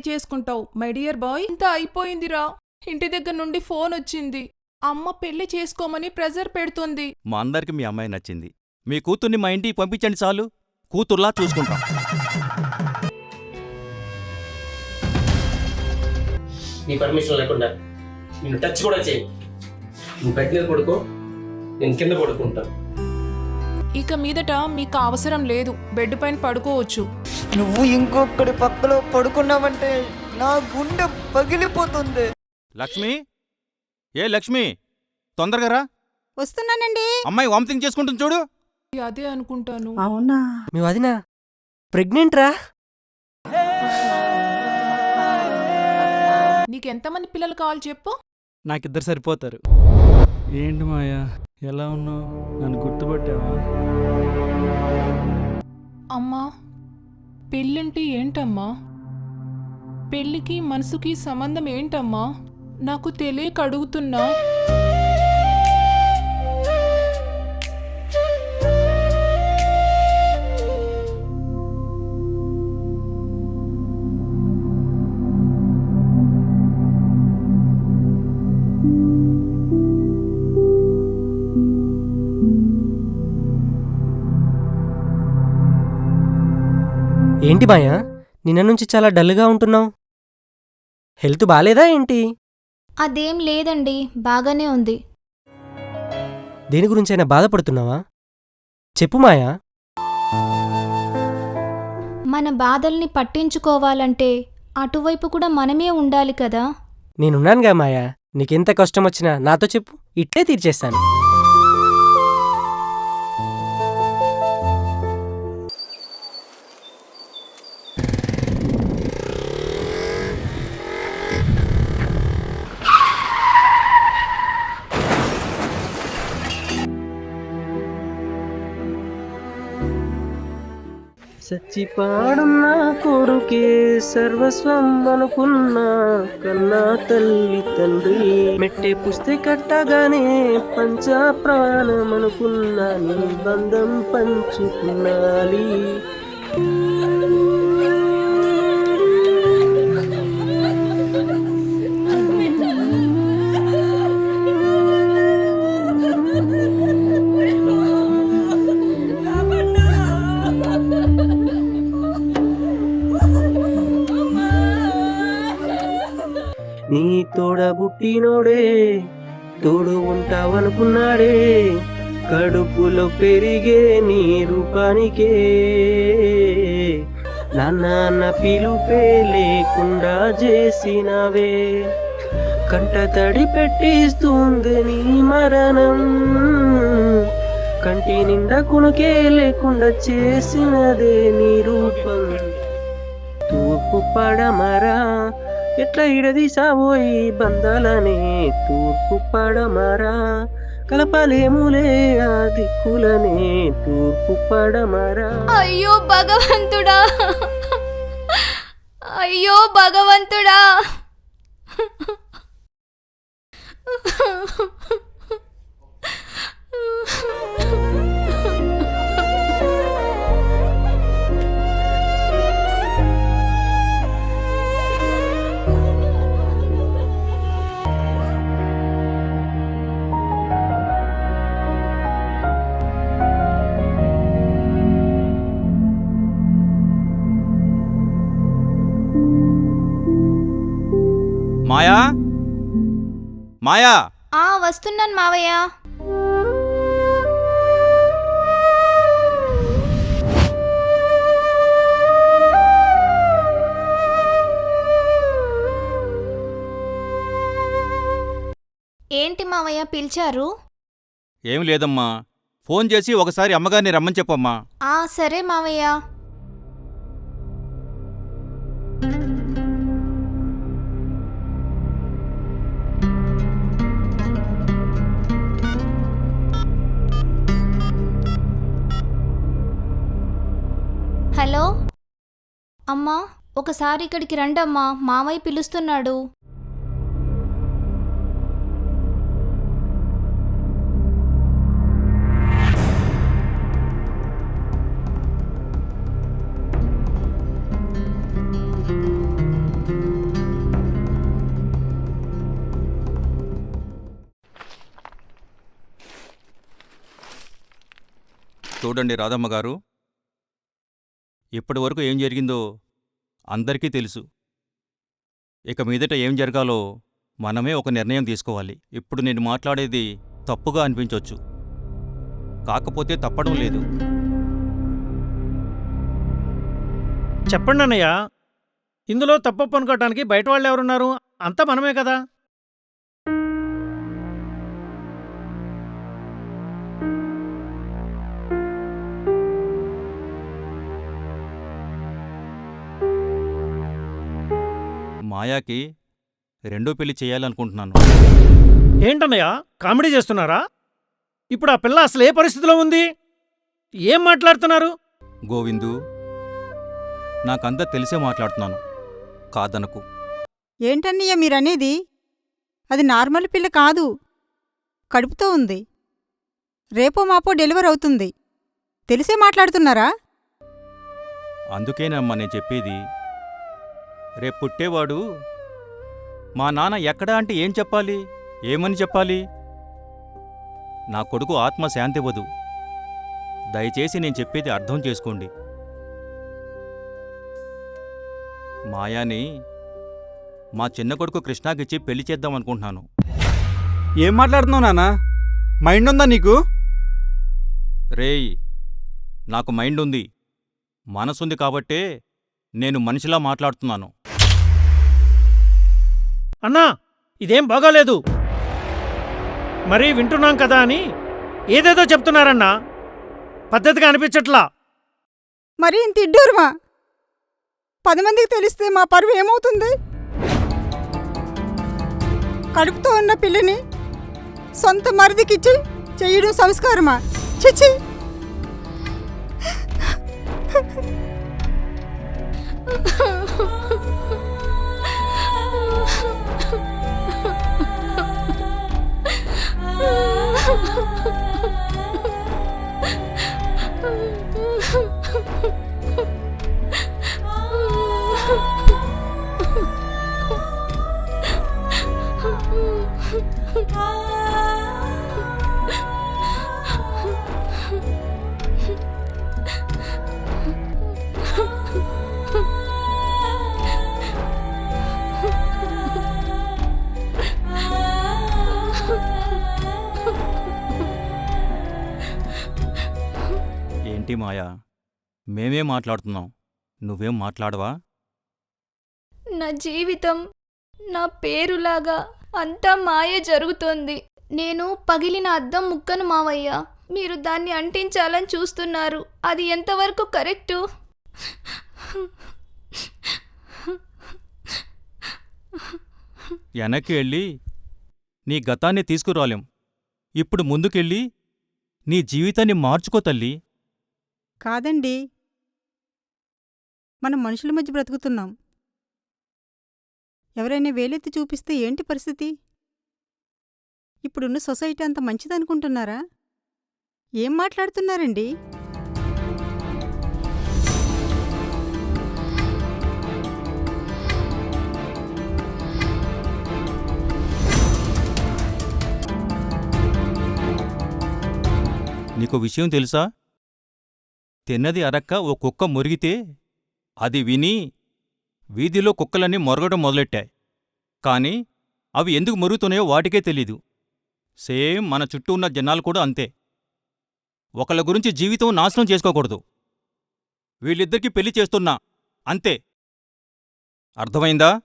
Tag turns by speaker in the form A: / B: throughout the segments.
A: పెళ్ళి చేసుకుంటావు my dear bye ఇంత అయిపోయిందిరా. ఇంటి దగ్గర నుండి ఫోన్ వచ్చింది. అమ్మ పెళ్ళి చేసుకోమని ప్రెజర్ పెడుతుంది.
B: మా అందరికి మీ అమ్మాయి నచ్చింది. మీ కూతుర్ని మా ఇంటికి పంపించండి చాలు. కూతుర్లా చూసుకుంటాం.
C: నీ పర్మిషన్ లేకుండా నిన్ను టచ్ కూడా చేయి. నువ్వు బెడ్ మీద పడుకో నేను కింద పడుకుంటాను
A: ఇక మీదట మీకు అవసరం లేదు. బెడ్ పైన పడుకోవచ్చు.
D: నువ్వు ఇంకొకటి పక్కలో పడుకున్నావంటే నా గుండె పగిలిపోతుంది.
B: లక్ష్మి? ఏ లక్ష్మి? తొందరగా రా.
E: వస్తున్నానండి.
B: అమ్మాయి వామిటింగ్ చేసుకుంటుంది చూడు.
A: అదే అనుకుంటాను.
E: అవునా?
D: మీ వదిన ప్రెగ్నెంట్ రా?
A: నీకెంతమంది పిల్లలు కావాలి చెప్పు?
F: నాకిద్దరు సరిపోతారు. ఏంటి మాయా ఎలా ఉన్నావు? నన్ను గుర్తుపట్టావా?
A: అమ్మా పెళ్ళంటే ఏంటమ్మా? పెళ్ళికి మనసుకి సంబంధం ఏంటమ్మా? నాకు తెలియక అడుగుతున్నా.
D: ఏంటి మాయా నిన్న నుంచి చాలా డల్గా ఉంటున్నావు. హెల్త్ బాలేదా ఏంటి?
G: అదేం లేదండి బాగానే ఉంది.
D: దేని గురించైనా బాధపడుతున్నావా? చెప్పు మాయా.
G: మన బాధల్ని పట్టించుకోవాలంటే అటువైపు కూడా మనమే ఉండాలి కదా.
D: నేనున్నానుగా మాయా నీకెంత కష్టం వచ్చినా నాతో చెప్పు ఇట్లే తీర్చేస్తాను. సచ్చిపాడున్న కొడుకే సర్వస్వం అనుకున్నా కన్నా తల్లి తండ్రి. మెట్టే పుస్తే కట్టగానే పంచ ప్రాణం అనుకున్నా నీ బంధం పంచుకున్నాలి. పుట్టినోడే తోడు ఉంటావనుకున్నాడే కడుపులో పెరిగే నీ రూపానికే నాన్న పిలుపే లేకుండా చేసినవే కంట తడి పెట్టిస్తుంది నీ మరణం. కంటి నిండా కుణకే లేకుండా చేసినదే నీ రూపం. తూర్పు పడమరా ఎట్లా ఇడదీసావోయి బంధాలనే? తూర్పు పడమరా కలపలేములే ఆ దిక్కులనే? తూర్పు పడమరా.
G: అయ్యో భగవంతుడా! అయ్యో భగవంతుడా!
B: మాయా?
G: ఆ వస్తున్నాను మావయ్య. ఏంటి మావయ్య పిలిచారు?
B: ఏం లేదమ్మా. ఫోన్ చేసి ఒకసారి అమ్మగారిని రమ్మని చెప్పమ్మా.
G: ఆ సరే మావయ్య. అమ్మా ఒకసారి ఇక్కడికి రండమ్మా మామయ్య పిలుస్తున్నాడు.
B: చూడండి రాధమ్మ గారు. ఇప్పటి వరకు ఏం జరిగిందో అందరికీ తెలుసు. ఇక మీదట ఏం జరగాలో మనమే ఒక నిర్ణయం తీసుకోవాలి. ఇప్పుడు నేను మాట్లాడేది తప్పుగా అనిపించవచ్చు కాకపోతే తప్పడం లేదు.
E: చెప్పండి అన్నయ్య ఇందులో తప్ప అనుకోవటానికి బయట వాళ్ళు ఎవరున్నారు అంతా మనమే కదా?
B: మాయాకి రెండో పెళ్ళి చేయాలనుకుంటున్నాను.
E: ఏంటన్నయ్య కామెడీ చేస్తున్నారా? ఇప్పుడు ఆ పిల్ల అసలు ఏ పరిస్థితిలో ఉంది? ఏం మాట్లాడుతున్నారు?
B: గోవిందు నాకంతా తెలిసే మాట్లాడుతున్నాను. కాదనకు.
H: ఏంటన్నయ్య మీరనేది? అది నార్మల్ పిల్ల కాదు. కడుపుతో ఉంది. రేపో మాపో డెలివర్ అవుతుంది. తెలిసే మాట్లాడుతున్నారా?
B: అందుకేనమ్మా నేను చెప్పేది. రేపు పుట్టేవాడు. మా నాన్న ఎక్కడా అంటే ఏం చెప్పాలి? ఏమని చెప్పాలి? నా కొడుకు ఆత్మ శాంతివ్వదు దయచేసి నేను చెప్పేది అర్థం చేసుకోండి. మాయాని మా చిన్న కొడుకు కృష్ణాకిచ్చి పెళ్ళి చేద్దాం అనుకుంటున్నాను.
F: ఏం మాట్లాడుతున్నావు నాన్న? మైండ్ ఉందా నీకు?
B: రేయ్ నాకు మైండ్ ఉంది. మనసుంది కాబట్టే నేను మనిషిలా మాట్లాడుతున్నాను.
E: అన్నా ఇదేం బాగాలేదు. మరీ వింటున్నాం కదా అని ఏదేదో చెప్తున్నారన్నా. పద్ధతిగా అనిపించట్లా.
H: మరి ఇంత ఇడ్డూరమా? పది మందికి తెలిస్తే మా పరువు ఏమవుతుంది? కడుపుతో ఉన్న పిల్లని సొంత మరిదికిచ్చి చెయ్యడం సంస్కారమా? చిచి
B: మాయా? మేమే మాట్లాడుతున్నాం. నువ్వేం మాట్లాడవా?
G: నా జీవితం నా పేరులాగా అంతా మాయ జరుగుతోంది. నేను పగిలిన అద్దం ముక్కను మావయ్య. మీరు దాన్ని అంటించాలని చూస్తున్నారు. అది ఎంతవరకు కరెక్టు?
B: వెనక్కి వెళ్ళి నీ గతాన్ని తీసుకురాలేం. ఇప్పుడు ముందుకెళ్ళి నీ జీవితాన్ని మార్చుకో తల్లి.
H: కాదండి. మనం మనుషుల మధ్య బ్రతుకుతున్నాం. ఎవరైనా వేలెత్తి చూపిస్తే ఏంటి పరిస్థితి? ఇప్పుడున్న సొసైటీ అంత మంచిదనుకుంటున్నారా? ఏం మాట్లాడుతున్నారండి?
B: నీకు విషయం తెలుసా? తిన్నది అరక్క ఓ కుక్క మురిగితే అది విని వీధిలో కుక్కలన్నీ మొరగడం మొదలెట్టాయి. కాని అవి ఎందుకు మురుగుతున్నాయో వాటికే తెలీదు. సేమ్ మన చుట్టూ ఉన్న జనాలు కూడా అంతే. ఒకళ్ళ గురించి జీవితం నాశనం చేసుకోకూడదు. వీళ్ళిద్దరికీ పెళ్ళి చేస్తున్నా అంతే. అర్థమైందా?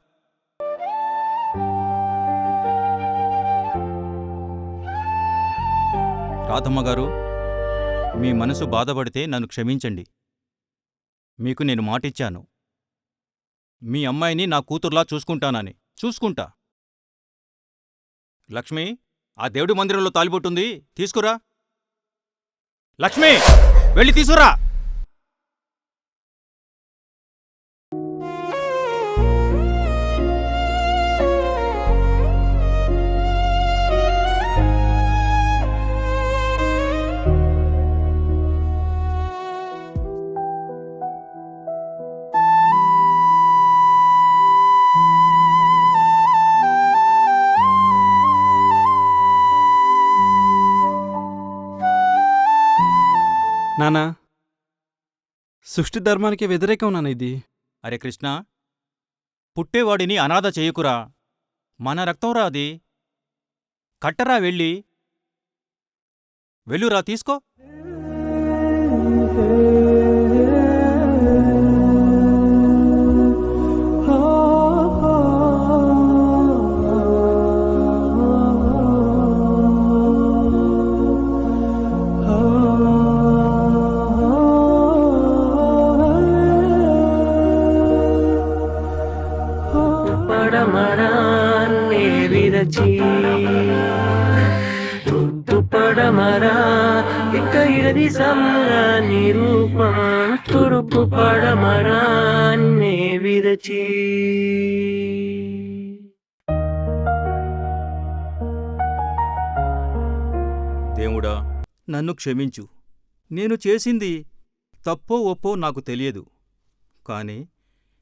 B: రాధమ్మగారు మీ మనసు బాధపడితే నన్ను క్షమించండి. మీకు నేను మాటిచ్చాను. మీ అమ్మాయిని నా కూతుర్లా చూసుకుంటానని. చూసుకుంటా. లక్ష్మి ఆ దేవుడి మందిరంలో తాలిబొట్టుంది. తీసుకురా. లక్ష్మి! వెళ్ళి తీసుకురా!
F: నానా? సృష్టి ధర్మానికి వ్యతిరేకం నాన్న ఇది?
B: అరే కృష్ణ పుట్టేవాడిని అనాథ చేయకురా. మన రక్తంరా అది. కట్టరా వెళ్ళి. వెళ్ళురా తీసుకో.
D: పడమరా ఇక ఇది సమరా నిరూపం తురుపు పడమరాన్నే విరచి.
B: దేవుడా నన్ను క్షమించు. నేను చేసింది తప్పో ఒప్పో నాకు తెలియదు. కానీ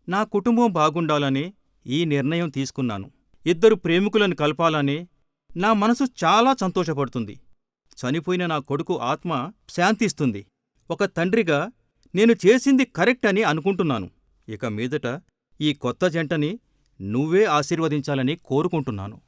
B: నా కుటుంబం బాగుండాలని ఈ నిర్ణయం తీసుకున్నాను. ఇద్దరు ప్రేమికులను కలపాలని నా మనసు చాలా సంతోషపడుతుంది. చనిపోయిన నా కొడుకు ఆత్మ శాంతిస్తుంది. ఒక తండ్రిగా నేను చేసింది కరెక్ట్ అని అనుకుంటున్నాను. ఇక మీదట ఈ కొత్త జంటని నువ్వే ఆశీర్వదించాలని కోరుకుంటున్నాను.